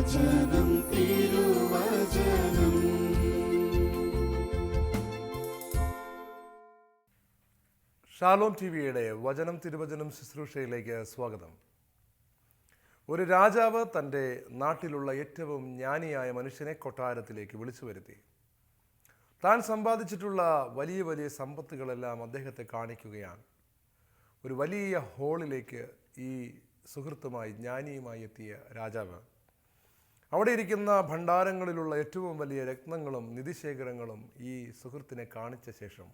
Shalom T വിയുടെ വചനം തിരുവചനം ശുശ്രൂഷയിലേക്ക് സ്വാഗതം. ഒരു രാജാവ് തന്റെ നാട്ടിലുള്ള ഏറ്റവും ജ്ഞാനിയായ മനുഷ്യനെ കൊട്ടാരത്തിലേക്ക് വിളിച്ചു വരുത്തി. താൻ സമ്പാദിച്ചിട്ടുള്ള വലിയ വലിയ സമ്പത്തുകളെല്ലാം അദ്ദേഹത്തെ കാണിക്കുകയാണ്. ഒരു വലിയ ഹോളിലേക്ക് ഈ സുഹൃത്തുമായി ജ്ഞാനിയുമായി എത്തിയ രാജാവ് അവിടെ ഇരിക്കുന്ന ഭണ്ഡാരങ്ങളിലുള്ള ഏറ്റവും വലിയ രത്നങ്ങളും നിധിശേഖരങ്ങളും ഈ സുഹൃത്തിനെ കാണിച്ച ശേഷം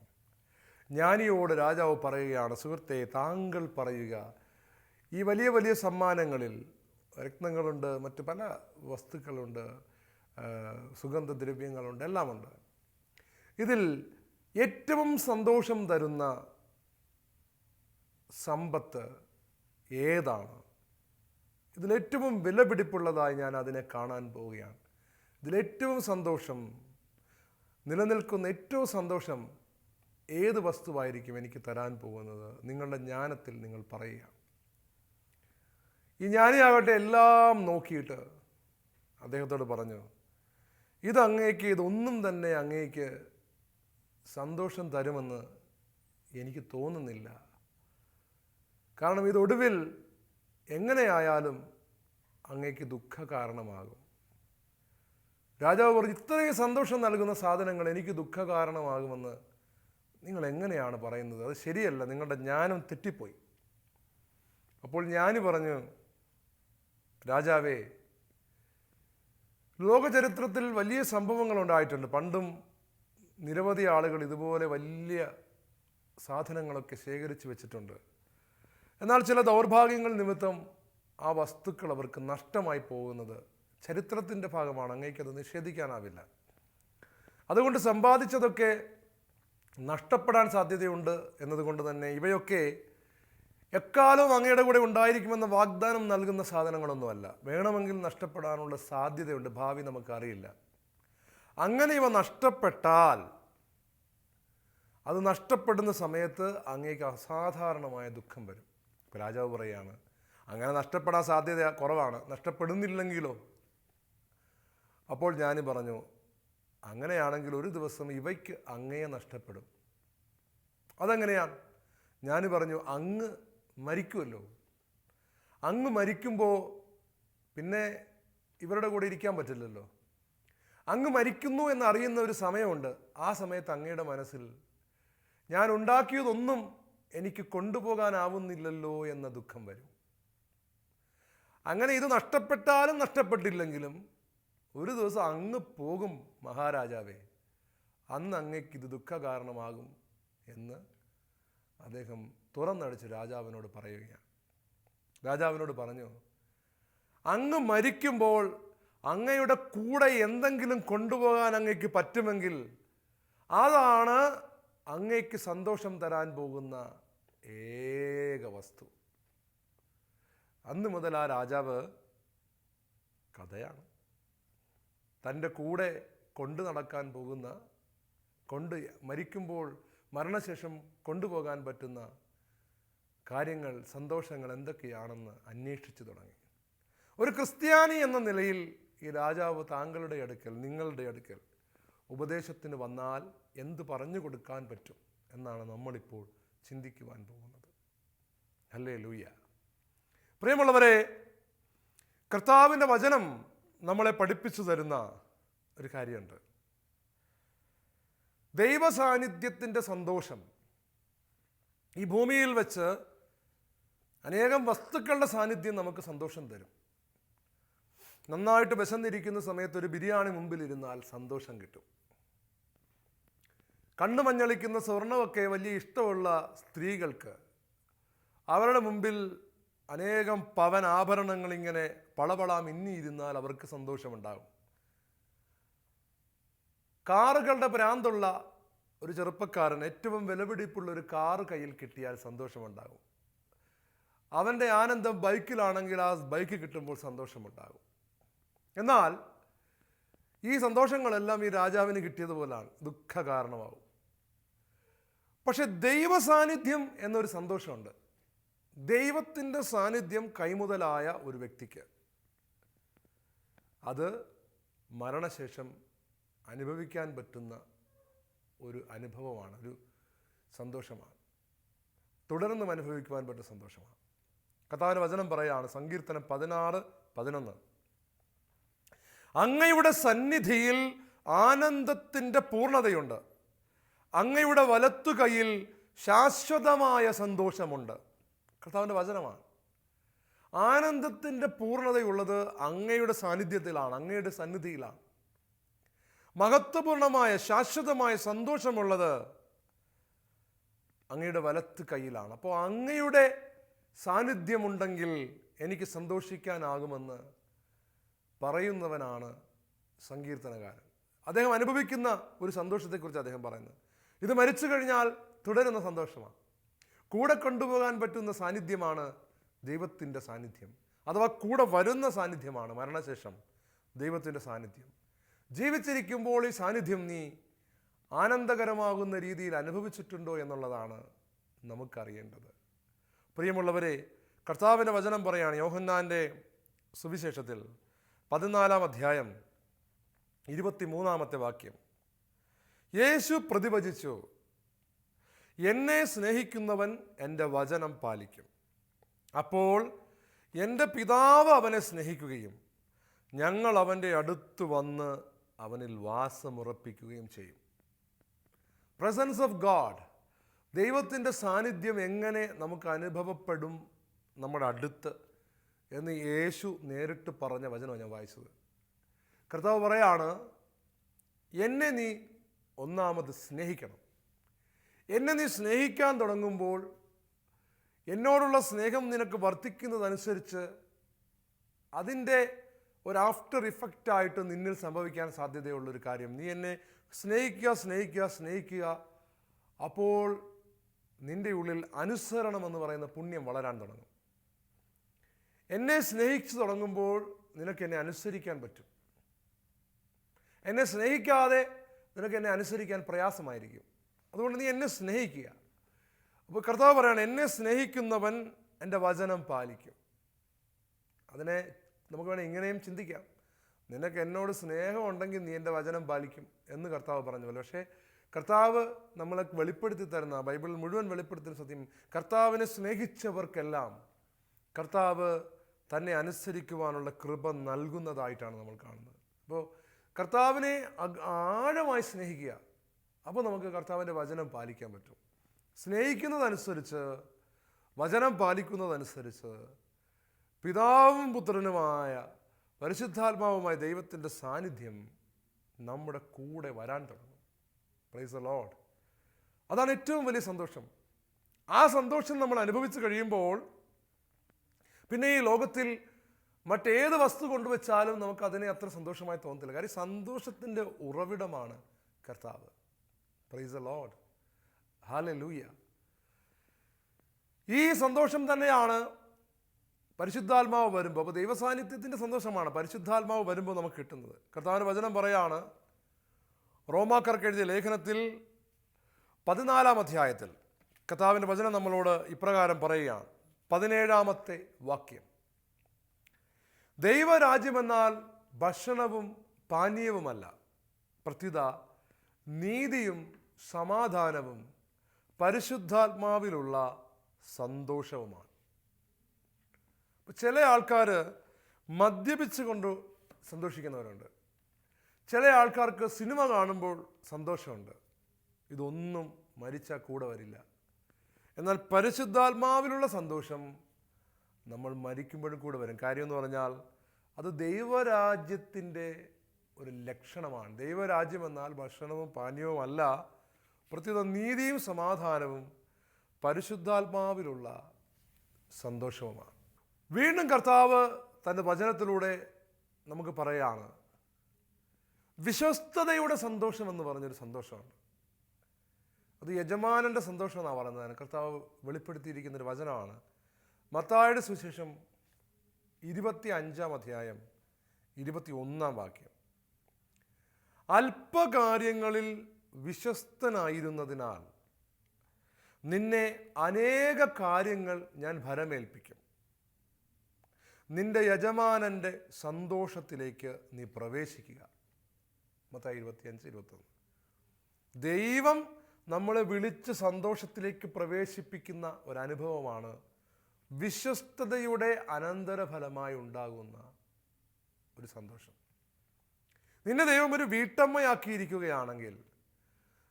ജ്ഞാനിയോട് രാജാവ് പറയുകയാണ് സുഹൃത്തെ താങ്കൾ പറയുക ഈ വലിയ വലിയ സമ്മാനങ്ങളിൽ രത്നങ്ങളുണ്ട് മറ്റ് പല വസ്തുക്കളുണ്ട് സുഗന്ധദ്രവ്യങ്ങളുണ്ട് എല്ലാമുണ്ട്. ഇതിൽ ഏറ്റവും സന്തോഷം തരുന്ന സമ്പത്ത് ഏതാണ്? ഇതിലേറ്റവും വിലപിടിപ്പുള്ളതായി ഞാൻ അതിനെ കാണാൻ പോവുകയാണ്. ഇതിലേറ്റവും സന്തോഷം നിലനിൽക്കുന്ന ഏറ്റവും സന്തോഷം ഏത് വസ്തുവായിരിക്കും എനിക്ക് തരാൻ പോകുന്നത്? നിങ്ങളുടെ ജ്ഞാനത്തിൽ നിങ്ങൾ പറയുക. ഈ ജ്ഞാനിയാകട്ടെ എല്ലാം നോക്കിയിട്ട് അദ്ദേഹത്തോട് പറഞ്ഞു ഇത് അങ്ങേക്ക് ഇതൊന്നും തന്നെ അങ്ങേക്ക് സന്തോഷം തരുമെന്ന് എനിക്ക് തോന്നുന്നില്ല. കാരണം ഇതൊടുവിൽ എങ്ങനെയായാലും അങ്ങേക്ക് ദുഃഖ കാരണമാകും രാജാവ് പറഞ്ഞു ഇത്രയും സന്തോഷം നൽകുന്ന സാധനങ്ങൾ എനിക്ക് ദുഃഖ കാരണമാകുമെന്ന് നിങ്ങൾ എങ്ങനെയാണ് പറയുന്നത്? അത് ശരിയല്ല നിങ്ങളുടെ ജ്ഞാനം തെറ്റിപ്പോയി. അപ്പോൾ ഞാൻ പറഞ്ഞു രാജാവേ ലോകചരിത്രത്തിൽ വലിയ സംഭവങ്ങൾ ഉണ്ടായിട്ടുണ്ട്. പണ്ടും നിരവധി ആളുകൾ ഇതുപോലെ വലിയ സാധനങ്ങളൊക്കെ ശേഖരിച്ചു വെച്ചിട്ടുണ്ട്. എന്നാൽ ചില ദൗർഭാഗ്യങ്ങൾ നിമിത്തം ആ വസ്തുക്കൾ അവർക്ക് നഷ്ടമായി പോകുന്നത് ചരിത്രത്തിന്റെ ഭാഗമാണ്. അങ്ങേക്കത് നിഷേധിക്കാനാവില്ല. അതുകൊണ്ട് സമ്പാദിച്ചതൊക്കെ നഷ്ടപ്പെടാൻ സാധ്യതയുണ്ട് എന്നതുകൊണ്ട് തന്നെ ഇവയൊക്കെ എക്കാലവും അങ്ങയുടെ കൂടെ ഉണ്ടായിരിക്കുമെന്ന വാഗ്ദാനം നൽകുന്ന സാധനങ്ങളൊന്നുമല്ല. വേണമെങ്കിൽ നഷ്ടപ്പെടാനുള്ള സാധ്യതയുണ്ട്. ഭാവി നമുക്കറിയില്ല. അങ്ങനെ ഇവ നഷ്ടപ്പെട്ടാൽ അത് നഷ്ടപ്പെടുന്ന സമയത്ത് അങ്ങേക്ക് അസാധാരണമായ ദുഃഖം വരും. ഇപ്പോൾ രാജാവ് പറയുകയാണ് അങ്ങനെ നഷ്ടപ്പെടാൻ സാധ്യത കുറവാണ് നഷ്ടപ്പെടുന്നില്ലെങ്കിലോ? അപ്പോൾ ഞാൻ പറഞ്ഞു അങ്ങനെയാണെങ്കിൽ ഒരു ദിവസം ഇവയ്ക്ക് അങ്ങയെ നഷ്ടപ്പെടും. അതെങ്ങനെയാണ്? ഞാൻ പറഞ്ഞു അങ്ങ് മരിക്കുമല്ലോ അങ്ങ് മരിക്കുമ്പോൾ പിന്നെ ഇവരുടെ കൂടെ ഇരിക്കാൻ പറ്റില്ലല്ലോ. അങ്ങ് മരിക്കുന്നു എന്നറിയുന്ന ഒരു സമയമുണ്ട്. ആ സമയത്ത് അങ്ങയുടെ മനസ്സിൽ ഞാൻ ഉണ്ടാക്കിയതൊന്നും എനിക്ക് കൊണ്ടുപോകാനാവുന്നില്ലല്ലോ എന്ന ദുഃഖം വരും. അങ്ങനെ ഇത് നഷ്ടപ്പെട്ടാലും നഷ്ടപ്പെട്ടില്ലെങ്കിലും ഒരു ദിവസം അങ്ങ് പോകും മഹാരാജാവേ. അന്ന് അങ്ങയ്ക്ക് ഇത് ദുഃഖ കാരണമാകും എന്ന് അദ്ദേഹം തുറന്നടിച്ച് രാജാവിനോട് പറയുകയാണ്. രാജാവിനോട് പറഞ്ഞു അങ്ങ് മരിക്കുമ്പോൾ അങ്ങയുടെ കൂടെ എന്തെങ്കിലും കൊണ്ടുപോകാൻ അങ്ങയ്ക്ക് പറ്റുമെങ്കിൽ അതാണ് അങ്ങയ്ക്ക് സന്തോഷം തരാൻ പോകുന്ന ഏക വസ്തു. അന്ന് മുതൽ ആ രാജാവ് കഥയാണ്. തന്റെ കൂടെ കൊണ്ടു നടക്കാൻ പോകുന്ന കൊണ്ട് മരിക്കുമ്പോൾ മരണശേഷം കൊണ്ടുപോകാൻ പറ്റുന്ന കാര്യങ്ങൾ സന്തോഷങ്ങൾ എന്തൊക്കെയാണെന്ന് അന്വേഷിച്ചു തുടങ്ങി. ഒരു ക്രിസ്ത്യാനി എന്ന നിലയിൽ ഈ രാജാവ് താങ്കളുടെ അടുക്കൽ നിങ്ങളുടെ അടുക്കൽ ഉപദേശത്തിന് വന്നാൽ എന്ത് പറഞ്ഞു കൊടുക്കാൻ പറ്റും എന്നാണ് നമ്മളിപ്പോൾ ചിന്തിക്കുവാൻ പോകുന്നത്. അല്ലേ ലൂയ പ്രിയമുള്ളവരെ കർത്താവിന്റെ വചനം നമ്മളെ പഠിപ്പിച്ചു തരുന്ന ഒരു കാര്യമുണ്ട്. ദൈവ സാന്നിധ്യത്തിന്റെ സന്തോഷം ഈ ഭൂമിയിൽ വെച്ച് അനേകം വസ്തുക്കളുടെ സാന്നിധ്യം നമുക്ക് സന്തോഷം തരും. നന്നായിട്ട് വിശന്നിരിക്കുന്ന സമയത്ത് ഒരു ബിരിയാണി മുമ്പിൽ ഇരുന്നാൽ സന്തോഷം കിട്ടും. കണ്ണു മഞ്ഞളിക്കുന്ന സ്വർണമൊക്കെ വലിയ ഇഷ്ടമുള്ള സ്ത്രീകൾക്ക് അവരുടെ മുമ്പിൽ അനേകം പവൻ ആഭരണങ്ങൾ ഇങ്ങനെ പളപള മിന്നിയിരുന്നാൽ അവർക്ക് സന്തോഷമുണ്ടാകും. കാറുകളുടെ ഭ്രാന്തുള്ള ഒരു ചെറുപ്പക്കാരൻ ഏറ്റവും വിലപിടിപ്പുള്ള ഒരു കാറ് കയ്യിൽ കിട്ടിയാൽ സന്തോഷമുണ്ടാകും. അവന്റെ ആനന്ദം ബൈക്കിലാണെങ്കിൽ ആ ബൈക്ക് കിട്ടുമ്പോൾ സന്തോഷമുണ്ടാകും. എന്നാൽ ഈ സന്തോഷങ്ങളെല്ലാം ഈ രാജാവിന് കിട്ടിയതുപോലാണ് ദുഃഖ കാരണമാവും പക്ഷെ ദൈവ സാന്നിധ്യം എന്നൊരു സന്തോഷമുണ്ട്. ദൈവത്തിന്റെ സാന്നിധ്യം കൈമുതലായ ഒരു വ്യക്തിക്ക്. അത് മരണശേഷം അനുഭവിക്കാൻ പറ്റുന്ന ഒരു അനുഭവമാണ് ഒരു സന്തോഷമാണ്. തുടർന്നും അനുഭവിക്കുവാൻ പറ്റുന്ന സന്തോഷമാണ്. കഥാവിന് വചനം പറയാണ് സങ്കീർത്തനം പതിനാറ് പതിനൊന്ന്. അങ്ങയുടെ സന്നിധിയിൽ ആനന്ദത്തിന്റെ പൂർണതയുണ്ട്. അങ്ങയുടെ വലത്തു കൈയിൽ ശാശ്വതമായ സന്തോഷമുണ്ട്. കർത്താവിന്റെ വചനമാണ്. ആനന്ദത്തിന്റെ പൂർണതയുള്ളത് അങ്ങയുടെ സാന്നിധ്യത്തിലാണ് അങ്ങയുടെ സന്നിധിയിലാണ്. മഹത്വപൂർണമായ ശാശ്വതമായ സന്തോഷമുള്ളത് അങ്ങയുടെ വലത്ത് കയ്യിലാണ്. അപ്പോൾ അങ്ങയുടെ സാന്നിധ്യമുണ്ടെങ്കിൽ എനിക്ക് സന്തോഷിക്കാനാകുമെന്ന് പറയുന്നവനാണ് സങ്കീർത്തനകാരൻ. അദ്ദേഹം അനുഭവിക്കുന്ന ഒരു സന്തോഷത്തെക്കുറിച്ച് അദ്ദേഹം പറയുന്നത് ഇത് മരിച്ചു കഴിഞ്ഞാൽ തുടരുന്ന സന്തോഷമാണ്. കൂടെ കൊണ്ടുപോകാൻ പറ്റുന്ന സാന്നിധ്യമാണ് ദൈവത്തിന്റെ സാന്നിധ്യം. അഥവാ കൂടെ വരുന്ന സാന്നിധ്യമാണ് മരണശേഷം ദൈവത്തിന്റെ സാന്നിധ്യം. ജീവിച്ചിരിക്കുമ്പോൾ ഈ സാന്നിധ്യം നീ ആനന്ദകരമാകുന്ന രീതിയിൽ അനുഭവിച്ചിട്ടുണ്ടോ എന്നുള്ളതാണ് നമുക്കറിയേണ്ടത്. പ്രിയമുള്ളവരെ കർത്താവിന്റെ വചനം പറയാണ് യോഹന്നാന്റെ സുവിശേഷത്തിൽ പതിനാലാം അധ്യായം ഇരുപത്തിമൂന്നാമത്തെ വാക്യം. യേശു പ്രതിഭജിച്ചു. എന്നെ സ്നേഹിക്കുന്നവൻ എന്റെ വചനം പാലിക്കും. അപ്പോൾ എന്റെ പിതാവ് അവനെ സ്നേഹിക്കുകയും ഞങ്ങൾ അവന്റെ അടുത്ത് വന്ന് അവനിൽ വാസമുറപ്പിക്കുകയും ചെയ്യും. പ്രസൻസ് ഓഫ് ഗാഡ് ദൈവത്തിന്റെ സാന്നിധ്യം എങ്ങനെ നമുക്ക് അനുഭവപ്പെടും നമ്മുടെ അടുത്ത് എന്ന് യേശു നേരിട്ട് പറഞ്ഞ വചനമാണ് ഞാൻ വായിച്ചത്. കർത്താവ് പറയാണ് എന്നെ നീ ഒന്നാമത് സ്നേഹിക്കണം. എന്നെ നീ സ്നേഹിക്കാൻ തുടങ്ങുമ്പോൾ എന്നോടുള്ള സ്നേഹം നിനക്ക് വർദ്ധിക്കുന്നതനുസരിച്ച് അതിന്റെ ഒരു ആഫ്റ്റർ ഇഫക്റ്റായിട്ട് നിന്നിൽ സംഭവിക്കാൻ സാധ്യതയുള്ളൊരു കാര്യം. നീ എന്നെ സ്നേഹിക്കുക സ്നേഹിക്കുക സ്നേഹിക്കുക. അപ്പോൾ നിന്റെ ഉള്ളിൽ അനുസരണം എന്ന് പറയുന്ന പുണ്യം വളരാൻ തുടങ്ങും. എന്നെ സ്നേഹിച്ചു തുടങ്ങുമ്പോൾ നിനക്ക് എന്നെ അനുസരിക്കാൻ പറ്റും. എന്നെ സ്നേഹിക്കാതെ നിനക്ക് എന്നെ അനുസരിക്കാൻ പ്രയാസമായിരിക്കും. അതുകൊണ്ട് നീ എന്നെ സ്നേഹിക്കുക. അപ്പോൾ കർത്താവ് പറയാണ് എന്നെ സ്നേഹിക്കുന്നവൻ എന്റെ വചനം പാലിക്കും. അതിനെ നമുക്ക് വേണേൽ ഇങ്ങനെയും ചിന്തിക്കാം. നിനക്ക് എന്നോട് സ്നേഹമുണ്ടെങ്കിൽ നീ എന്റെ വചനം പാലിക്കും എന്ന് കർത്താവ് പറഞ്ഞു പോലെ. പക്ഷേ കർത്താവ് നമ്മളെ വെളിപ്പെടുത്തി തരുന്ന ബൈബിളിൽ മുഴുവൻ വെളിപ്പെടുത്തുന്ന സത്യം കർത്താവിനെ സ്നേഹിച്ചവർക്കെല്ലാം കർത്താവ് തന്നെ അനുസരിക്കുവാനുള്ള കൃപ നൽകുന്നതായിട്ടാണ് നമ്മൾ കാണുന്നത്. അപ്പോൾ കർത്താവിനെ ആഴമായി സ്നേഹിക്കുക. അപ്പോൾ നമുക്ക് കർത്താവിന്റെ വചനം പാലിക്കാൻ പറ്റും. സ്നേഹിക്കുന്നതനുസരിച്ച് വചനം പാലിക്കുന്നതനുസരിച്ച് പിതാവും പുത്രനുമായ പരിശുദ്ധാത്മാവുമായ ദൈവത്തിന്റെ സാന്നിധ്യം നമ്മുടെ കൂടെ വരാൻ തുടങ്ങും. പ്രൈസ് ലോഡ് അതാണ് ഏറ്റവും വലിയ സന്തോഷം. ആ സന്തോഷം നമ്മൾ അനുഭവിച്ചു കഴിയുമ്പോൾ പിന്നെ ഈ ലോകത്തിൽ മറ്റേത് വസ്തു കൊണ്ടുവച്ചാലും നമുക്ക് അതിനെ അത്ര സന്തോഷമായി തോന്നത്തില്ല. കാര്യം സന്തോഷത്തിന്റെ ഉറവിടമാണ് കർത്താവ്. പ്രൈസ് എ ലോഡ് ഹാല ലൂയ ഈ സന്തോഷം തന്നെയാണ് പരിശുദ്ധാത്മാവ് വരുമ്പോൾ അപ്പോൾ ദൈവസാന്നിധ്യത്തിന്റെ സന്തോഷമാണ് പരിശുദ്ധാത്മാവ് വരുമ്പോൾ നമുക്ക് കിട്ടുന്നത്. കർത്താവിന്റെ വചനം പറയാണ് റോമാക്കാർക്ക് എഴുതിയ ലേഖനത്തിൽ പതിനാലാം അധ്യായത്തിൽ കർത്താവിന്റെ വചനം നമ്മളോട് ഇപ്രകാരം പറയുകയാണ്. പതിനേഴാമത്തെ വാക്യം. ദൈവരാജ്യമെന്നാൽ ഭക്ഷണവും പാനീയവുമല്ല. പ്രത്യുത നീതിയും സമാധാനവും പരിശുദ്ധാത്മാവിലുള്ള സന്തോഷവുമാണ്. ചില ആൾക്കാർ മദ്യപിച്ചുകൊണ്ട് സന്തോഷിക്കുന്നവരുണ്ട്. ചില ആൾക്കാർക്ക് സിനിമ കാണുമ്പോൾ സന്തോഷമുണ്ട്. ഇതൊന്നും മരിച്ച കൂടെ വരില്ല. എന്നാൽ പരിശുദ്ധാത്മാവിലുള്ള സന്തോഷം നമ്മൾ മരിക്കുമ്പോഴും കൂടെ വരും. കാര്യമെന്ന് പറഞ്ഞാൽ അത് ദൈവരാജ്യത്തിന്റെ ഒരു ലക്ഷണമാണ്. ദൈവരാജ്യം എന്നാൽ ഭക്ഷണവും പാനീയവും അല്ല പ്രത്യേക നീതിയും സമാധാനവും പരിശുദ്ധാത്മാവിലുള്ള സന്തോഷവുമാണ്. വീണ്ടും കർത്താവ് തന്റെ വചനത്തിലൂടെ നമുക്ക് പറയാണ് വിശ്വസ്തതയുടെ സന്തോഷം എന്ന് പറഞ്ഞൊരു സന്തോഷമാണ്. അത് യജമാനന്റെ സന്തോഷം എന്നാണ് പറയുന്നത്. കർത്താവ് വെളിപ്പെടുത്തിയിരിക്കുന്ന ഒരു വചനമാണ്. മത്തായുടെ സുവിശേഷം ഇരുപത്തി അഞ്ചാം അധ്യായം ഇരുപത്തി ഒന്നാം വാക്യം. അല്പകാര്യങ്ങളിൽ വിശ്വസ്തനായിരുന്നതിനാൽ നിന്നെ അനേക കാര്യങ്ങൾ ഞാൻ ഭരമേൽപ്പിക്കും. നിന്റെ യജമാനന്റെ സന്തോഷത്തിലേക്ക് നീ പ്രവേശിക്കുക. മത്തായി ഇരുപത്തിയഞ്ച് ഇരുപത്തൊന്ന്. ദൈവം നമ്മളെ വിളിച്ച് സന്തോഷത്തിലേക്ക് പ്രവേശിപ്പിക്കുന്ന ഒരനുഭവമാണ് വിശ്വസ്തതയുടെ അനന്തരഫലമായി ഉണ്ടാകുന്ന ഒരു സന്തോഷം. നിന്നെ ദൈവം ഒരു വീട്ടമ്മയാക്കിയിരിക്കുകയാണെങ്കിൽ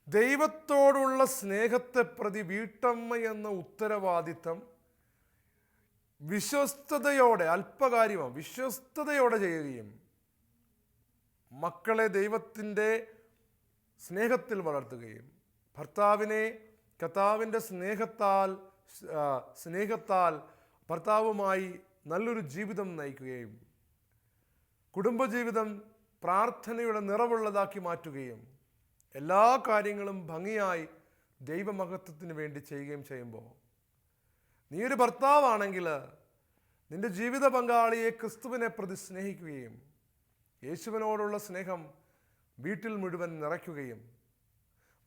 ദൈവത്തോടുള്ള സ്നേഹത്തെ പ്രതി വീട്ടമ്മ എന്ന ഉത്തരവാദിത്തം വിശ്വസ്തതയോടെ അല്പകാര്യമാണ് വിശ്വസ്തതയോടെ ചെയ്യുകയും മക്കളെ ദൈവത്തിന്റെ സ്നേഹത്തിൽ വളർത്തുകയും ഭർത്താവിനെ കർത്താവിന്റെ സ്നേഹത്താൽ സ്നേഹത്താൽ ഭർത്താവുമായി നല്ലൊരു ജീവിതം നയിക്കുകയും കുടുംബജീവിതം പ്രാർത്ഥനയുടെ നിറവുള്ളതാക്കി മാറ്റുകയും എല്ലാ കാര്യങ്ങളും ഭംഗിയായി ദൈവമഹത്വത്തിന് വേണ്ടി ചെയ്യുകയും ചെയ്യുമ്പോൾ നീ ഒരു ഭർത്താവാണെങ്കിൽ നിന്റെ ജീവിത പങ്കാളിയെ ക്രിസ്തുവിനെ പ്രതി സ്നേഹിക്കുകയും യേശുവിനോടുള്ള സ്നേഹം വീട്ടിൽ മുഴുവൻ നിറയ്ക്കുകയും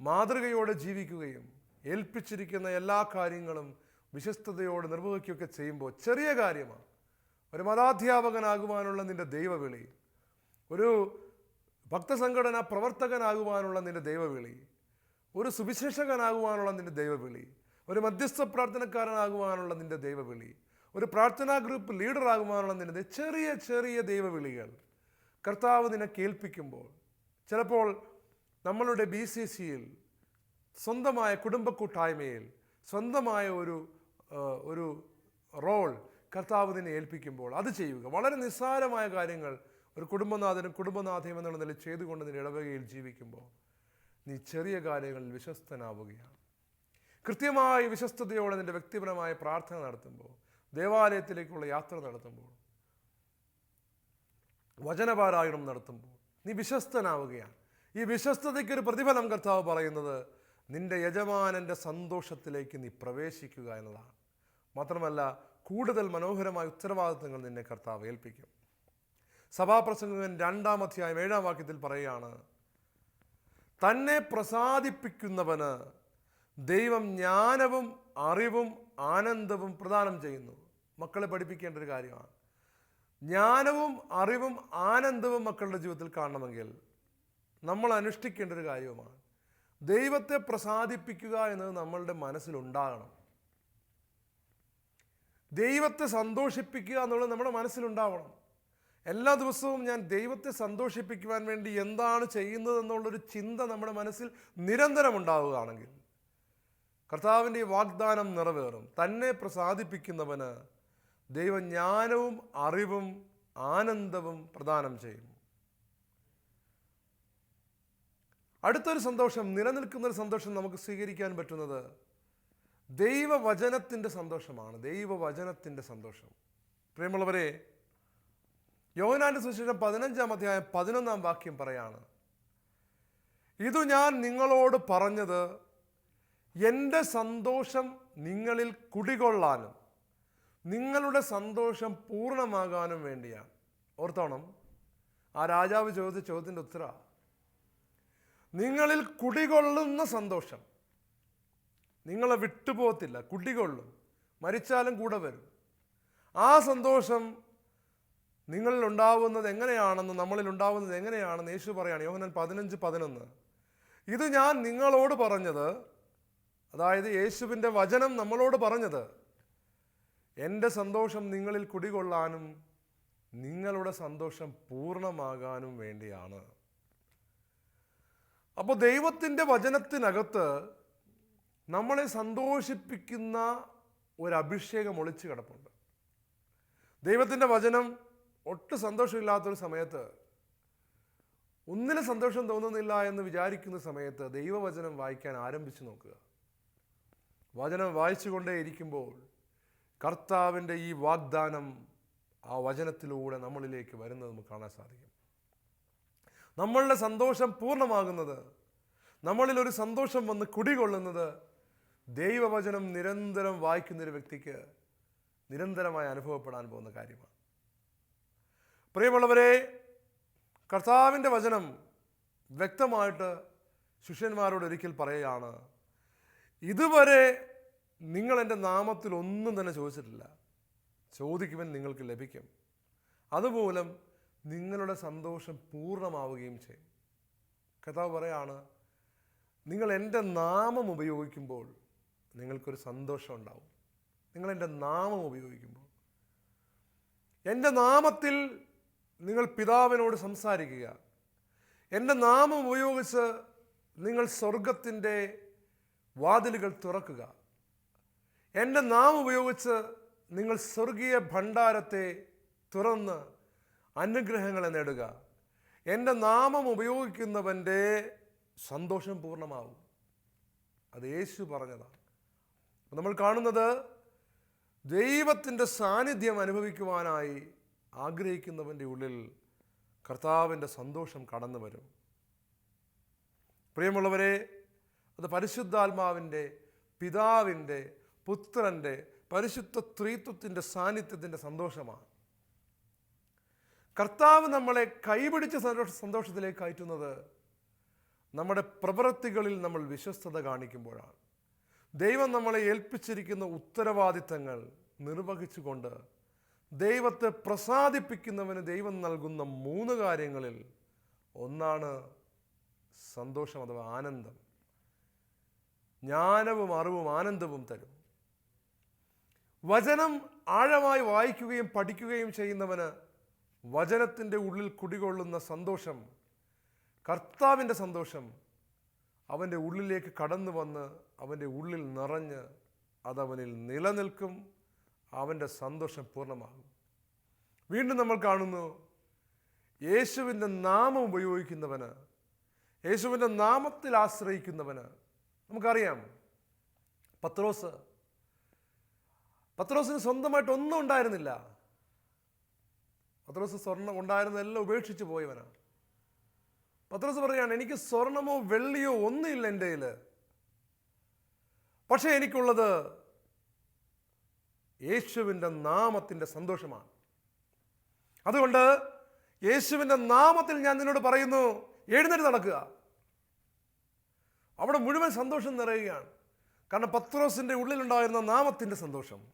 മാതൃകയോടെ ജീവിക്കുകയും ഏൽപ്പിച്ചിരിക്കുന്ന എല്ലാ കാര്യങ്ങളും വിശ്വസ്തയോടെ നിർവഹിക്കുകയൊക്കെ ചെയ്യുമ്പോൾ ചെറിയ കാര്യമാണ്. ഒരു മതാധ്യാപകനാകുവാനുള്ള നിന്റെ ദൈവവിളി ഒരു ഭക്തസംഘടന പ്രവർത്തകനാകുവാനുള്ള നിന്റെ ദൈവവിളി ഒരു സുവിശേഷകനാകുവാനുള്ള നിന്റെ ദൈവവിളി ഒരു മധ്യസ്ഥ പ്രാർത്ഥനക്കാരനാകുവാനുള്ള നിന്റെ ദൈവവിളി ഒരു പ്രാർത്ഥനാ ഗ്രൂപ്പ് ലീഡറാകുവാനുള്ള നിന്റെ ദൈ- ചെറിയ ചെറിയ ദൈവവിളികൾ കർത്താവ് നിന്നെ കേൾപ്പിക്കുമ്പോൾ ചിലപ്പോൾ നമ്മളുടെ ബി സി സിയിൽ സ്വന്തമായ കുടുംബ കൂട്ടായ്മയിൽ സ്വന്തമായ ഒരു ഒരു റോൾ കർത്താവ് നിന്നെ ഏൽപ്പിക്കുമ്പോൾ അത് ചെയ്യുക. വളരെ നിസ്സാരമായ കാര്യങ്ങൾ ഒരു കുടുംബനാഥനും കുടുംബനാഥയും എന്നുള്ള നിലയിൽ ചെയ്തുകൊണ്ട് നിന്റെ ഇടവകയിൽ ജീവിക്കുമ്പോൾ നീ ചെറിയ കാര്യങ്ങളിൽ വിശ്വസ്തനാവുകയാണ്. കൃത്യമായി വിശ്വസ്തയോടെ നിന്റെ വ്യക്തിപരമായ പ്രാർത്ഥന നടത്തുമ്പോൾ ദേവാലയത്തിലേക്കുള്ള യാത്ര നടത്തുമ്പോൾ വചനപാരായണം നടത്തുമ്പോൾ നീ വിശ്വസ്തനാവുകയാണ്. ഈ വിശ്വസ്തതയ്ക്കൊരു പ്രതിഫലം കർത്താവ് പറയുന്നത് നിന്റെ യജമാനന്റെ സന്തോഷത്തിലേക്ക് നീ പ്രവേശിക്കുക എന്നതാണ്. മാത്രമല്ല കൂടുതൽ മനോഹരമായ ഉത്തരവാദിത്തങ്ങൾ നിന്നെ കർത്താവ് ഏൽപ്പിക്കും. സഭാപ്രസംഗകൻ രണ്ടാം അധ്യായം ഏഴാം വാക്യത്തിൽ പറയുകയാണ് തന്നെ പ്രസാദിപ്പിക്കുന്നവന് ദൈവം ജ്ഞാനവും അറിവും ആനന്ദവും പ്രദാനം ചെയ്യുന്നു. മക്കളെ പഠിപ്പിക്കേണ്ട ഒരു കാര്യമാണ്. ജ്ഞാനവും അറിവും ആനന്ദവും മക്കളുടെ ജീവിതത്തിൽ കാണണമെങ്കിൽ നമ്മൾ അനുഷ്ഠിക്കേണ്ട ഒരു കാര്യവുമാണ്. ദൈവത്തെ പ്രസാദിപ്പിക്കുക എന്നത് നമ്മളുടെ മനസ്സിലുണ്ടാകണം. ദൈവത്തെ സന്തോഷിപ്പിക്കുക എന്നുള്ളത് നമ്മുടെ മനസ്സിലുണ്ടാവണം. എല്ലാ ദിവസവും ഞാൻ ദൈവത്തെ സന്തോഷിപ്പിക്കുവാൻ വേണ്ടി എന്താണ് ചെയ്യുന്നത് എന്നുള്ളൊരു ചിന്ത നമ്മുടെ മനസ്സിൽ നിരന്തരം ഉണ്ടാവുകയാണെങ്കിൽ കർത്താവിന്റെ വാഗ്ദാനം നിറവേറും. തന്നെ പ്രസാദിപ്പിക്കുന്നവന് ദൈവജ്ഞാനവും അറിവും ആനന്ദവും പ്രദാനം ചെയ്യും. അടുത്തൊരു സന്തോഷം നിലനിൽക്കുന്ന ഒരു സന്തോഷം നമുക്ക് സ്വീകരിക്കാൻ പറ്റുന്നത് ദൈവവചനത്തിന്റെ സന്തോഷമാണ്. ദൈവവചനത്തിന്റെ സന്തോഷം. പ്രിയമുള്ളവരെ യോഹനാന്റെ സുവിശേഷം പതിനഞ്ചാം അധ്യായം പതിനൊന്നാം വാക്യം പറയാണ് ഇതു ഞാൻ നിങ്ങളോട് പറഞ്ഞത് എന്റെ സന്തോഷം നിങ്ങളിൽ കുടികൊള്ളാനും നിങ്ങളുടെ സന്തോഷം പൂർണമാകാനും വേണ്ടിയാണ്. ഓർത്തോണം ആ രാജാവ് ചോദിച്ച ചോദ്യത്തിന്റെ ഉത്തര നിങ്ങളിൽ കുടികൊള്ളുന്ന സന്തോഷം. നിങ്ങളെ വിട്ടുപോകത്തില്ല കുടികൊള്ളും. മരിച്ചാലും കൂടെ വരും. ആ സന്തോഷം നിങ്ങളിൽ ഉണ്ടാവുന്നത് എങ്ങനെയാണെന്ന് നമ്മളിൽ ഉണ്ടാവുന്നത് എങ്ങനെയാണെന്ന് യേശു പറയാണ് യോഹനൻ പതിനഞ്ച് പതിനൊന്ന്. ഇത് ഞാൻ നിങ്ങളോട് പറഞ്ഞത് അതായത് യേശുവിന്റെ വചനം നമ്മളോട് പറഞ്ഞത് എന്റെ സന്തോഷം നിങ്ങളിൽ കുടികൊള്ളാനും നിങ്ങളുടെ സന്തോഷം പൂർണമാകാനും വേണ്ടിയാണ്. അപ്പോൾ ദൈവത്തിന്റെ വചനത്തിനകത്ത് നമ്മളെ സന്തോഷിപ്പിക്കുന്ന ഒരു അഭിഷേകം ഒളിച്ചു കിടപ്പുണ്ട്. ദൈവത്തിന്റെ വചനം ഒട്ടും സന്തോഷമില്ലാത്തൊരു സമയത്ത് ഒന്നിനും സന്തോഷം തോന്നുന്നില്ല എന്ന് വിചാരിക്കുന്ന സമയത്ത് ദൈവവചനം വായിക്കാൻ ആരംഭിച്ചു നോക്കുക. വചനം വായിച്ചുകൊണ്ടേ ഇരിക്കുമ്പോൾ കർത്താവിന്റെ ഈ വാഗ്ദാനം ആ വചനത്തിലൂടെ നമ്മളിലേക്ക് വരുന്നത് നമുക്ക് കാണാൻ സാധിക്കും. നമ്മളുടെ സന്തോഷം പൂർണമാകുന്നത് നമ്മളിൽ ഒരു സന്തോഷം വന്ന് കുടികൊള്ളുന്നത് ദൈവവചനം നിരന്തരം വായിക്കുന്ന ഒരു വ്യക്തിക്ക് നിരന്തരമായി അനുഭവപ്പെടാൻ പോകുന്ന കാര്യമാണ്. പ്രിയമുള്ളവരെ കർത്താവിന്റെ വചനം വ്യക്തമായിട്ട് ശിഷ്യന്മാരോട് ഒരിക്കൽ പറയുകയാണ് ഇതുവരെ നിങ്ങൾ എന്റെ നാമത്തിൽ ഒന്നും തന്നെ ചോദിച്ചിട്ടില്ല. ചോദിക്കുമെന്ന് നിങ്ങൾക്ക് ലഭിക്കും. അതുമൂലം നിങ്ങളുടെ സന്തോഷം പൂർണമാവുകയും ചെയ്യും. കഥാവ് പറയാണ് നിങ്ങൾ എന്റെ നാമം ഉപയോഗിക്കുമ്പോൾ നിങ്ങൾക്കൊരു സന്തോഷം ഉണ്ടാവും. നിങ്ങൾ എന്റെ നാമം ഉപയോഗിക്കുമ്പോൾ. എന്റെ നാമത്തിൽ നിങ്ങൾ പിതാവിനോട് സംസാരിക്കുക. എന്റെ നാമം ഉപയോഗിച്ച് നിങ്ങൾ സ്വർഗത്തിന്റെ വാതിലുകൾ തുറക്കുക. എന്റെ നാമം ഉപയോഗിച്ച് നിങ്ങൾ സ്വർഗീയ ഭണ്ഡാരത്തെ തുറന്ന് അനുഗ്രഹങ്ങളെ നേടുക. എന്റെ നാമം ഉപയോഗിക്കുന്നവന്റെ സന്തോഷം പൂർണമാവും. അത് യേശു പറഞ്ഞതാണ്. നമ്മൾ കാണുന്നത് ദൈവത്തിന്റെ സാന്നിധ്യം അനുഭവിക്കുവാനായി ആഗ്രഹിക്കുന്നവന്റെ ഉള്ളിൽ കർത്താവിന്റെ സന്തോഷം കടന്നു വരും. പ്രിയമുള്ളവരെ അത് പരിശുദ്ധാത്മാവിന്റെ പിതാവിന്റെ പുത്രന്റെ പരിശുദ്ധ ത്രീത്വത്തിന്റെ സാന്നിധ്യത്തിന്റെ സന്തോഷമാണ്. കർത്താവ് നമ്മളെ കൈപിടിച്ച് സന്തോഷ സന്തോഷത്തിലേക്ക് കയറ്റുന്നത് നമ്മുടെ പ്രവൃത്തികളിൽ നമ്മൾ വിശ്വസ്തത കാണിക്കുമ്പോഴാണ്. ദൈവം നമ്മളെ ഏൽപ്പിച്ചിരിക്കുന്ന ഉത്തരവാദിത്തങ്ങൾ നിർവഹിച്ചുകൊണ്ട് ദൈവത്തെ പ്രസാദിപ്പിക്കുന്നവന് ദൈവം നൽകുന്ന മൂന്ന് കാര്യങ്ങളിൽ ഒന്നാണ് സന്തോഷം അഥവാ ആനന്ദം. ജ്ഞാനവും അറിവും ആനന്ദവും തരും. വചനം ആഴമായി വായിക്കുകയും പഠിക്കുകയും ചെയ്യുന്നവന് വചനത്തിന്റെ ഉള്ളിൽ കുടികൊള്ളുന്ന സന്തോഷം കർത്താവിന്റെ സന്തോഷം അവന്റെ ഉള്ളിലേക്ക് കടന്നു വന്ന് അവന്റെ ഉള്ളിൽ നിറഞ്ഞ് അതവനിൽ നിലനിൽക്കും അവന്റെ സന്തോഷം പൂർണമാകും. വീണ്ടും നമ്മൾ കാണുന്നു യേശുവിന്റെ നാമം ഉപയോഗിക്കുന്നവന് യേശുവിന്റെ നാമത്തിൽ ആശ്രയിക്കുന്നവന് നമുക്കറിയാം പത്രോസ്. പത്രോസിന് സ്വന്തമായിട്ട് ഒന്നും ഉണ്ടായിരുന്നില്ല. പത്രോസ് സ്വർണം ഉണ്ടായിരുന്നതെല്ലാം ഉപേക്ഷിച്ച് പോയവനാണ്. പത്രോസ് പറയാണ് എനിക്ക് സ്വർണമോ വെള്ളിയോ ഒന്നുമില്ല എന്റെ കയ്യിൽ പക്ഷേ എനിക്കുള്ളത് യേശുവിന്റെ നാമത്തിന്റെ സന്തോഷമാണ്. അതുകൊണ്ട് യേശുവിന്റെ നാമത്തിൽ ഞാൻ നിന്നോട് പറയുന്നു എഴുന്നേറ്റ് നടക്കുക. അവിടെ മുഴുവൻ സന്തോഷം നിറയുകയാണ്. കാരണം പത്രോസിന്റെ ഉള്ളിലുണ്ടായിരുന്ന നാമത്തിന്റെ സന്തോഷം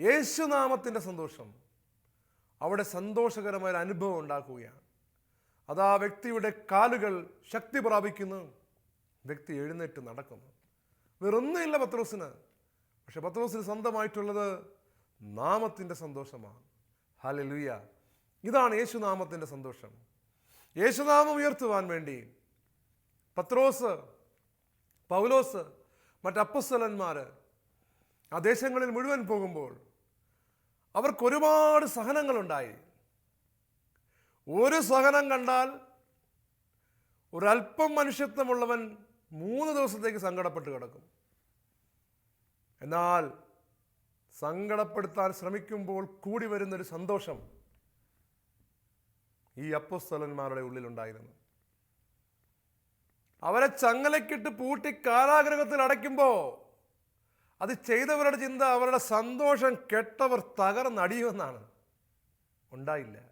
യേശുനാമത്തിന്റെ സന്തോഷം അവിടെ സന്തോഷകരമായ അനുഭവം ഉണ്ടാക്കുകയാണ്. അത് ആ വ്യക്തിയുടെ കാലുകൾ ശക്തി പ്രാപിക്കുന്നു. വ്യക്തി എഴുന്നേറ്റ് നടക്കുന്നു. വേറൊന്നുമില്ല പത്രോസിന്. പക്ഷെ പത്രോസിന് സ്വന്തമായിട്ടുള്ളത് നാമത്തിന്റെ സന്തോഷമാണ്. ഹലലുയ ഇതാണ് യേശുനാമത്തിന്റെ സന്തോഷം. യേശുനാമം ഉയർത്തുവാൻ വേണ്ടി പത്രോസ് പൗലോസ് മറ്റപ്പസ്വലന്മാർ ആ ദേശങ്ങളിൽ മുഴുവൻ പോകുമ്പോൾ അവർക്ക് ഒരുപാട് സഹനങ്ങളുണ്ടായി. ഒരു സഹനം കണ്ടാൽ ഒരല്പം മനുഷ്യത്വമുള്ളവൻ മൂന്ന് ദിവസത്തേക്ക് സങ്കടപ്പെട്ട് കിടക്കും. എന്നാൽ സങ്കടപ്പെടുത്താൻ ശ്രമിക്കുമ്പോൾ കൂടി വരുന്നൊരു സന്തോഷം ഈ അപ്പസ്തലന്മാരുടെ ഉള്ളിലുണ്ടായിരുന്നു. അവരെ ചങ്ങലക്കിട്ട് പൂട്ടി കാരാഗ്രഹത്തിൽ അടയ്ക്കുമ്പോൾ അത് ചെയ്തവരുടെ ചിന്ത അവരുടെ സന്തോഷം കെട്ടവർ തകർന്നടിയുമെന്നാണ്. ഉണ്ടായില്ല.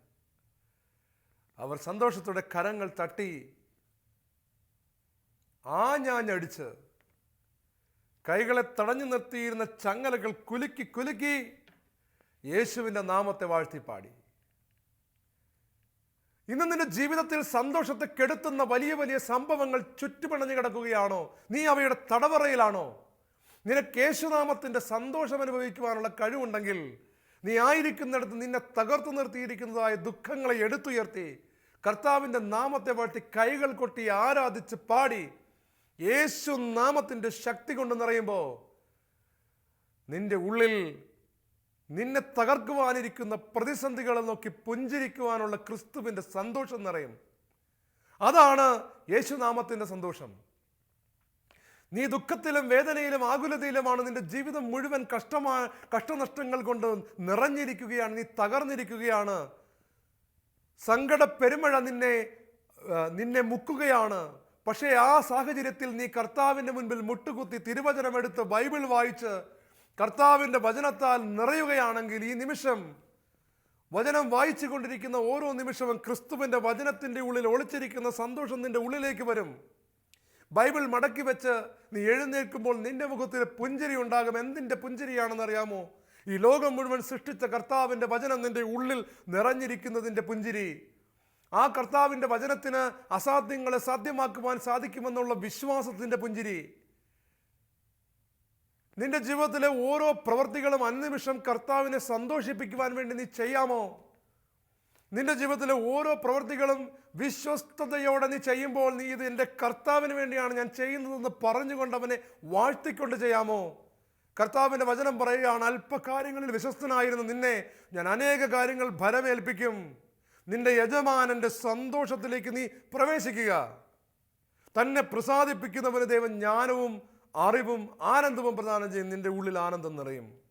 അവർ സന്തോഷത്തോടെ കരങ്ങൾ തട്ടി ആഞ്ഞാഞ്ഞടിച്ച് കൈകളെ തടഞ്ഞു നിർത്തിയിരുന്ന ചങ്ങലകൾ കുലുക്കി കുലുക്കി യേശുവിന്റെ നാമത്തെ വാഴ്ത്തിപ്പാടി. ഇന്ന് നിന്റെ ജീവിതത്തിൽ സന്തോഷത്തെ കെടുത്തുന്ന വലിയ വലിയ സംഭവങ്ങൾ ചുറ്റുപിണഞ്ഞു കിടക്കുകയാണോ? നീ അവയുടെ തടവറയിലാണോ? നിനക്ക് യേശുനാമത്തിന്റെ സന്തോഷം അനുഭവിക്കുവാനുള്ള കഴിവുണ്ടെങ്കിൽ നീ ആയിരിക്കുന്നിടത്ത് നിന്നെ തകർത്തു നിർത്തിയിരിക്കുന്നതായ ദുഃഖങ്ങളെ എടുത്തുയർത്തി കർത്താവിന്റെ നാമത്തെ വാഴ്ത്തി കൈകൾ കൊട്ടി ആരാധിച്ച് പാടി യേശു നാമത്തിന്റെ ശക്തി കൊണ്ട് നിറയുമ്പോൾ നിന്റെ ഉള്ളിൽ നിന്നെ തകർക്കുവാനിരിക്കുന്ന പ്രതിസന്ധികളെ നോക്കി പുഞ്ചിരിക്കുവാനുള്ള ക്രിസ്തുവിന്റെ സന്തോഷം നിറയും. അതാണ് യേശുനാമത്തിന്റെ സന്തോഷം. നീ ദുഃഖത്തിലും വേദനയിലും ആകുലതയിലുമാണ് നിന്റെ ജീവിതം മുഴുവൻ കഷ്ടമാ കഷ്ടനഷ്ടങ്ങൾ കൊണ്ട് നിറഞ്ഞിരിക്കുകയാണ് നീ തകർന്നിരിക്കുകയാണ്. സങ്കട പെരുമഴ നിന്നെ നിന്നെ മുക്കുകയാണ്. പക്ഷേ ആ സാഹചര്യത്തിൽ നീ കർത്താവിന്റെ മുൻപിൽ മുട്ടുകുത്തി തിരുവചനമെടുത്ത് ബൈബിൾ വായിച്ച് കർത്താവിന്റെ വചനത്താൽ നിറയുകയാണെങ്കിൽ ഈ നിമിഷം വചനം വായിച്ചു കൊണ്ടിരിക്കുന്ന ഓരോ നിമിഷവും ക്രിസ്തുവിന്റെ വചനത്തിന്റെ ഉള്ളിൽ ഒളിച്ചിരിക്കുന്ന സന്തോഷം നിന്റെ ഉള്ളിലേക്ക് വരും. ബൈബിൾ മടക്കി വെച്ച് നീ എഴുന്നേൽക്കുമ്പോൾ നിന്റെ മുഖത്തിൽ പുഞ്ചിരി ഉണ്ടാകും. എന്തിന്റെ പുഞ്ചിരിയാണെന്നറിയാമോ ഈ ലോകം മുഴുവൻ സൃഷ്ടിച്ച കർത്താവിന്റെ വചനം നിന്റെ ഉള്ളിൽ നിറഞ്ഞിരിക്കുന്നതിന്റെ പുഞ്ചിരി. ആ കർത്താവിന്റെ വചനത്തിന് അസാധ്യങ്ങളെ സാധ്യമാക്കുവാൻ സാധിക്കുമെന്നുള്ള വിശ്വാസത്തിന്റെ പുഞ്ചിരി. നിന്റെ ജീവിതത്തിലെ ഓരോ പ്രവർത്തികളും അന്നിമിഷം കർത്താവിനെ സന്തോഷിപ്പിക്കുവാൻ വേണ്ടി നീ ചെയ്യാമോ? നിന്റെ ജീവിതത്തിലെ ഓരോ പ്രവൃത്തികളും വിശ്വസ്തയോടെ നീ ചെയ്യുമ്പോൾ നീ ഇത് എന്റെ കർത്താവിന് വേണ്ടിയാണ് ഞാൻ ചെയ്യുന്നതെന്ന് പറഞ്ഞുകൊണ്ട് അവനെ വാഴ്ത്തിക്കൊണ്ട് ചെയ്യാമോ? കർത്താവിന്റെ വചനം പറയുകയാണ് അല്പകാര്യങ്ങളിൽ വിശ്വസ്തനായിരുന്നു നിന്നെ. ഞാൻ അനേക കാര്യങ്ങൾ ഭരമേൽപ്പിക്കും. നിന്റെ യജമാനന്റെ സന്തോഷത്തിലേക്ക് നീ പ്രവേശിക്കുക. തന്നെ പ്രസാദിപ്പിക്കുന്നവന് ദൈവം ജ്ഞാനവും അറിവും ആനന്ദവും പ്രദാനം ചെയ്യും. നിന്റെ ഉള്ളിൽ ആനന്ദം നിറയും.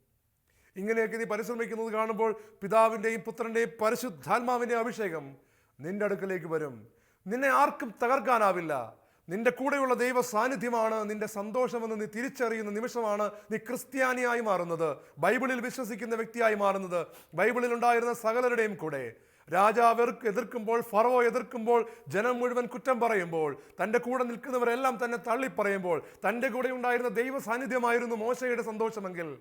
ഇങ്ങനെയൊക്കെ നീ പരിശ്രമിക്കുന്നത് കാണുമ്പോൾ പിതാവിന്റെയും പുത്രന്റെയും പരിശുദ്ധാത്മാവിന്റെയും അഭിഷേകം നിന്റെ അടുക്കലേക്ക് വരും. നിന്നെ ആർക്കും തകർക്കാനാവില്ല. നിന്റെ കൂടെയുള്ള ദൈവ സാന്നിധ്യമാണ് നിന്റെ സന്തോഷമെന്ന് നീ തിരിച്ചറിയുന്ന നിമിഷമാണ് നീ ക്രിസ്ത്യാനിയായി മാറുന്നത്. ബൈബിളിൽ വിശ്വസിക്കുന്ന വ്യക്തിയായി മാറുന്നത്. ബൈബിളിൽ ഉണ്ടായിരുന്ന സകലരുടെയും കൂടെ. രാജാവ് എതിർക്ക് എതിർക്കുമ്പോൾ ഫറവോ എതിർക്കുമ്പോൾ ജനം മുഴുവൻ കുറ്റം പറയുമ്പോൾ തന്റെ കൂടെ നിൽക്കുന്നവരെല്ലാം തന്നെ തള്ളിപ്പറയുമ്പോൾ തന്റെ കൂടെ ഉണ്ടായിരുന്ന ദൈവ സാന്നിധ്യമായിരുന്നു മോശയുടെ സന്തോഷമെങ്കിൽ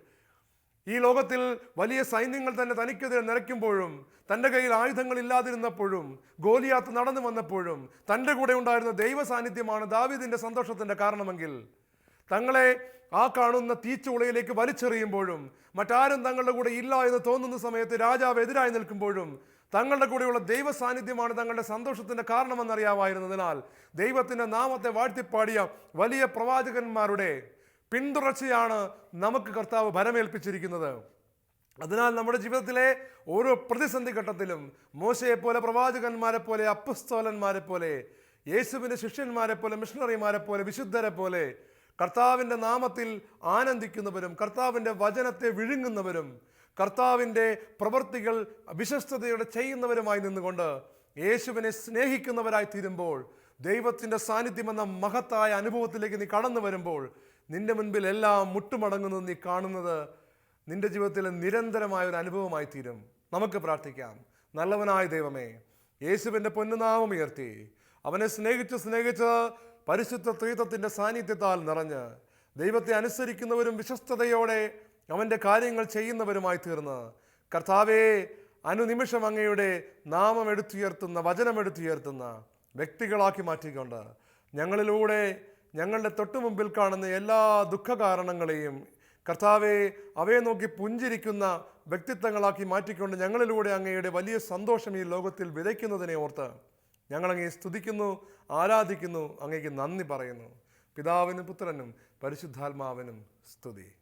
ഈ ലോകത്തിൽ വലിയ സൈന്യങ്ങൾ തന്നെ തനിക്കെതിരെ നിറയ്ക്കുമ്പോഴും തന്റെ കയ്യിൽ ആയുധങ്ങൾ ഇല്ലാതിരുന്നപ്പോഴും ഗോലിയാത്ത് നടന്നു വന്നപ്പോഴും തന്റെ കൂടെ ഉണ്ടായിരുന്ന ദൈവ സാന്നിധ്യമാണ് ദാവീദിന്റെ സന്തോഷത്തിന്റെ കാരണമെങ്കിൽ തങ്ങളെ ആ കാണുന്ന തീച്ചുളയിലേക്ക് വലിച്ചെറിയുമ്പോഴും മറ്റാരും തങ്ങളുടെ കൂടെ ഇല്ല എന്ന് തോന്നുന്ന സമയത്ത് രാജാവ് എതിരായി നിൽക്കുമ്പോഴും തങ്ങളുടെ കൂടെയുള്ള ദൈവ സാന്നിധ്യമാണ് തങ്ങളുടെ സന്തോഷത്തിന്റെ കാരണമെന്നറിയാമായിരുന്നതിനാൽ ദൈവത്തിന്റെ നാമത്തെ വാഴ്ത്തിപ്പാടിയ വലിയ പ്രവാചകന്മാരുടെ പിന്തുടർച്ചയാണ് നമുക്ക് കർത്താവ് ഭരമേൽപ്പിച്ചിരിക്കുന്നത്. അതിനാൽ നമ്മുടെ ജീവിതത്തിലെ ഓരോ പ്രതിസന്ധി ഘട്ടത്തിലും മോശയെപ്പോലെ പോലെ പ്രവാചകന്മാരെ പോലെ അപ്പസ്തോലന്മാരെ പോലെ യേശുവിന്റെ ശിഷ്യന്മാരെ പോലെ മിഷണറിമാരെ പോലെ വിശുദ്ധരെ പോലെ കർത്താവിന്റെ നാമത്തിൽ ആനന്ദിക്കുന്നവരും കർത്താവിന്റെ വചനത്തെ വിഴുങ്ങുന്നവരും കർത്താവിന്റെ പ്രവൃത്തികൾ വിശ്വസ്തയോടെ ചെയ്യുന്നവരുമായി നിന്നുകൊണ്ട് യേശുവിനെ സ്നേഹിക്കുന്നവരായി തീരുമ്പോൾ ദൈവത്തിന്റെ സാന്നിധ്യം എന്ന മഹത്തായ അനുഭവത്തിലേക്ക് നീ കടന്നു വരുമ്പോൾ നിന്റെ മുൻപിൽ എല്ലാം മുട്ടുമടങ്ങുന്നത് നീ കാണുന്നത് നിന്റെ ജീവിതത്തിലെ നിരന്തരമായ ഒരു അനുഭവമായി തീരും. നമുക്ക് പ്രാർത്ഥിക്കാം. നല്ലവനായ ദൈവമേ യേശുവിന്റെ പൊന്നുനാമം ഉയർത്തി. അവനെ സ്നേഹിച്ച് സ്നേഹിച്ച് പരിശുദ്ധ ത്രീത്വത്തിന്റെ സാന്നിധ്യത്താൽ നിറഞ്ഞ് ദൈവത്തെ അനുസരിക്കുന്നവരും വിശ്വസ്തയോടെ അവന്റെ കാര്യങ്ങൾ ചെയ്യുന്നവരുമായി തീർന്ന്. കർത്താവേ അനുനിമിഷം അങ്ങയുടെ നാമം എടുത്തുയർത്തുന്ന വചനം എടുത്തുയർത്തുന്ന വ്യക്തികളാക്കി മാറ്റിക്കൊണ്ട് ഞങ്ങളിലൂടെ ഞങ്ങളുടെ തൊട്ടു മുമ്പിൽ കാണുന്ന എല്ലാ ദുഃഖകാരണങ്ങളെയും കർത്താവെ അവയെ നോക്കി പുഞ്ചിരിക്കുന്ന വ്യക്തിത്വങ്ങളാക്കി മാറ്റിക്കൊണ്ട് ഞങ്ങളിലൂടെ അങ്ങയുടെ വലിയ സന്തോഷം ഈ ലോകത്തിൽ വിതയ്ക്കുന്നതിനെ ഓർത്ത് ഞങ്ങളങ്ങയെ സ്തുതിക്കുന്നു ആരാധിക്കുന്നു അങ്ങേക്ക് നന്ദി പറയുന്നു. പിതാവിനും പുത്രനും പരിശുദ്ധാത്മാവിനും സ്തുതി.